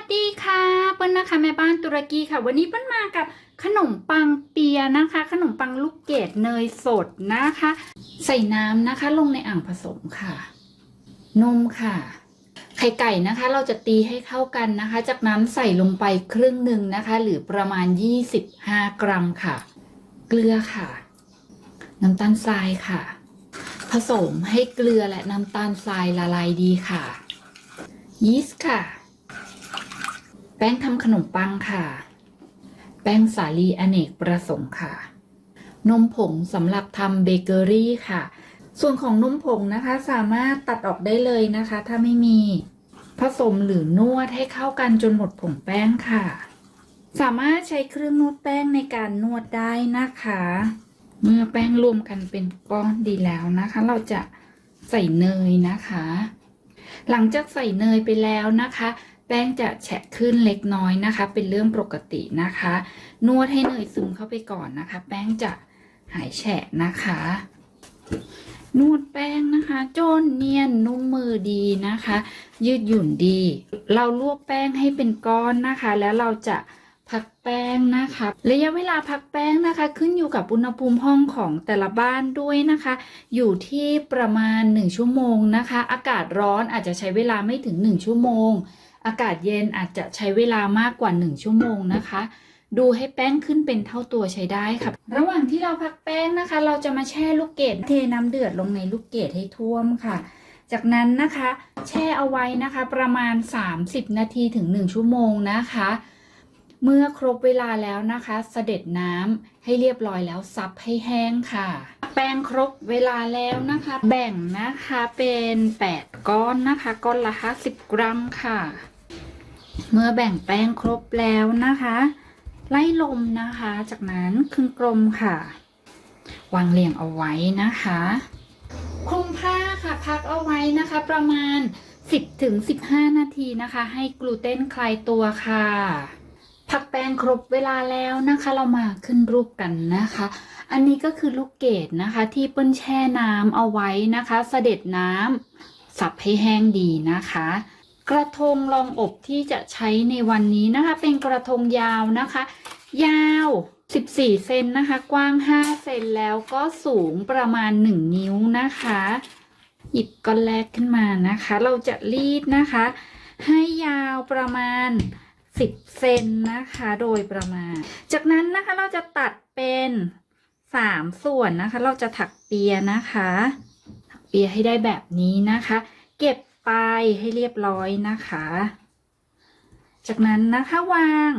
วัสดีค่ะเปิ้ลนะคะแม่บ้านตุรกีค่ะ วันนี้เปิ้ลมากับขนมปังเปียนะคะ ขนมปังลูกเกดเนยสดนะคะ ใส่น้ำนะคะ ลงในอ่างผสมค่ะ นมค่ะ ไข่ไก่นะคะ เราจะตีให้เข้ากันนะคะ จากนั้นใส่ลงไปครึ่งหนึ่งนะคะ หรือประมาณ 25 กรัมค่ะ เกลือค่ะ น้ำตาลทรายค่ะ ผสมให้เกลือและน้ำตาลทรายละลายดีค่ะยีสต์ค่ะ แป้งทำขนมปังค่ะ แป้งสาลีอเนกประสงค์ค่ะ นมผงสำหรับทำเบเกอรี่ค่ะ ส่วนของนมผงนะคะสามารถตัดออกได้เลยนะคะ ถ้าไม่มี ผสมหรือนวดให้เข้ากันจนหมดผงแป้งค่ะ สามารถใช้เครื่องนวดแป้งในการนวดได้นะคะ เมื่อแป้งรวมกันเป็นก้อนดีแล้วนะคะ เราจะใส่เนยนะคะ หลังจากใส่เนยไปแล้วนะคะ แป้งจะแฉะขึ้นเล็กน้อยนะคะ เป็นเรื่องปกตินะคะ นวดให้เนยซึมเข้าไปก่อนนะคะ แป้งจะหายแฉะนะคะ นวดแป้งนะคะจนเนียนนุ่มมือดีนะคะ ยืดหยุ่นดี เราลวกแป้งให้เป็นก้อนนะคะ แล้วเราจะพักแป้งนะคะระยะเวลาพักแป้งนะคะ ขึ้นอยู่กับอุณหภูมิห้องของแต่ละบ้านด้วยนะคะ อยู่ที่ประมาณ 1 ชั่วโมงนะคะ อากาศร้อนอาจจะใช้เวลาไม่ถึง 1 ชั่วโมง อากาศเย็นอาจจะใช้เวลามากกว่า 1 ชั่วโมงนะคะ ดูให้แป้งขึ้นเป็นเท่าตัวใช้ได้ค่ะ ระหว่างที่เราพักแป้งนะคะ เราจะมาแช่ลูกเกดเทน้ำเดือดลงในลูกเกดให้ท่วมค่ะ จากนั้นนะคะ แช่เอาไว้นะคะ ประมาณ 30 นาทีถึง 1 ชั่วโมงนะคะ เมื่อครบเวลาแล้วนะคะ เสด็จน้ำให้เรียบร้อยแล้วซับให้แห้งค่ะ แป้งครบเวลาแล้วนะคะ แบ่งนะคะเป็น 8 ก้อนนะคะ ก้อนละ50 กรัมค่ะ เมื่อแบ่งแป้งครบแล้วนะคะ ไล่ลมนะคะ จากนั้นครึ่งกลมค่ะ วางเรียงเอาไว้นะคะคลุมผ้าค่ะพักเอาไว้นะคะ ประมาณ 10ถึง15 นาทีนะคะ ให้กลูเตนคลายตัวค่ะ พักแป้งครบเวลาแล้วนะคะ เรามาขึ้นรูปกันนะคะ อันนี้ก็คือลูกเกดนะคะ ที่เปิ้ลแช่น้ำเอาไว้นะคะ เสด็จน้ำสับให้แห้งดีนะคะ กระทงรองอบที่จะใช้ในวันนี้นะคะ เป็นกระทงยาวนะคะ ยาว 14 เซนนะคะ กว้าง 5 เซนแล้วก็สูงประมาณ 1 นิ้วนะคะ หยิบก้อนแรกขึ้นมานะคะ เราจะรีดนะคะ ให้ยาวประมาณ 10 เซนนะคะโดยประมาณ จากนั้นนะคะเราจะตัดเป็น3ส่วนนะคะ เราจะถักเปียนะคะถักเปียให้ได้แบบนี้นะคะ เก็บปลายให้เรียบร้อยนะคะ จากนั้นนะคะวาง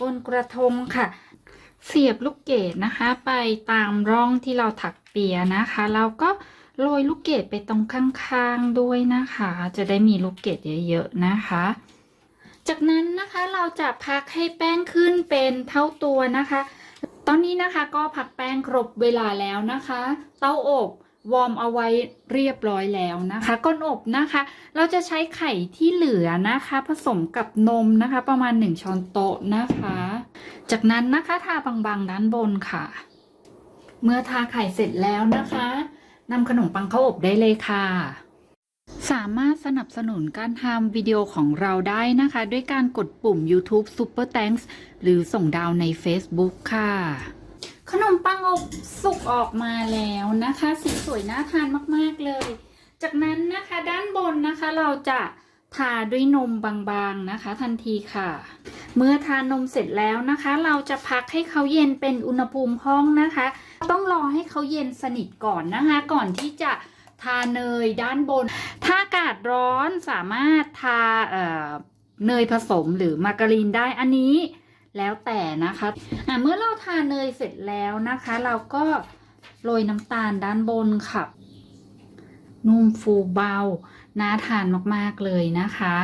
บนกระทงค่ะ เสียบลูกเกดนะคะ ไปตามร่องที่เราถักเปียนะคะแล้วก็โรยลูกเกดไปตรงข้างๆด้วยนะคะ จะได้มีลูกเกดเยอะๆนะคะ จากนั้นนะคะเราจะพักให้แป้งขึ้นเป็นเท่าตัวนะคะ ตอนนี้นะคะก็พักแป้งครบเวลาแล้วนะคะ เตาอบวอร์มเอาไว้เรียบร้อยแล้วนะคะก้นอบนะคะ เราจะใช้ไข่ที่เหลือนะคะ ผสมกับนมนะคะ ประมาณ 1 ช้อนโต๊ะนะคะ จากนั้นนะคะทาบางๆด้านบนค่ะ เมื่อทาไข่เสร็จแล้วนะคะนำขนมปังเข้าอบได้เลยค่ะ สามารถสนับสนุนการทำวิดีโอของเราได้นะคะ ด้วยการกดปุ่ม YouTube Super Thanks หรือส่งดาวใน Facebook ค่ะ ขนมปังอบสุกออกมาแล้วนะคะ สีสวยน่าทานมากๆเลย จากนั้นนะคะด้านบนนะคะเราจะทาด้วยนมบางๆนะคะ ทันทีค่ะ เมื่อทานมเสร็จแล้วนะคะ เราจะพักให้เขาเย็นเป็นอุณหภูมิห้องนะคะ ต้องรอให้เขาเย็นสนิทก่อนนะคะ ก่อนที่จะ ทาเนยด้านบน ถ้าอากาศร้อนสามารถทาเเนยผสมหรือมาการีนได้อันนี้แล้วแต่นะคะะเมื่อเราทาเนยเสร็จแล้วนะคะ เราก็โรยน้ำตาลด้านบนค่ะ นุ่มฟูเบา น่าทานมาก ๆ เลยนะคะ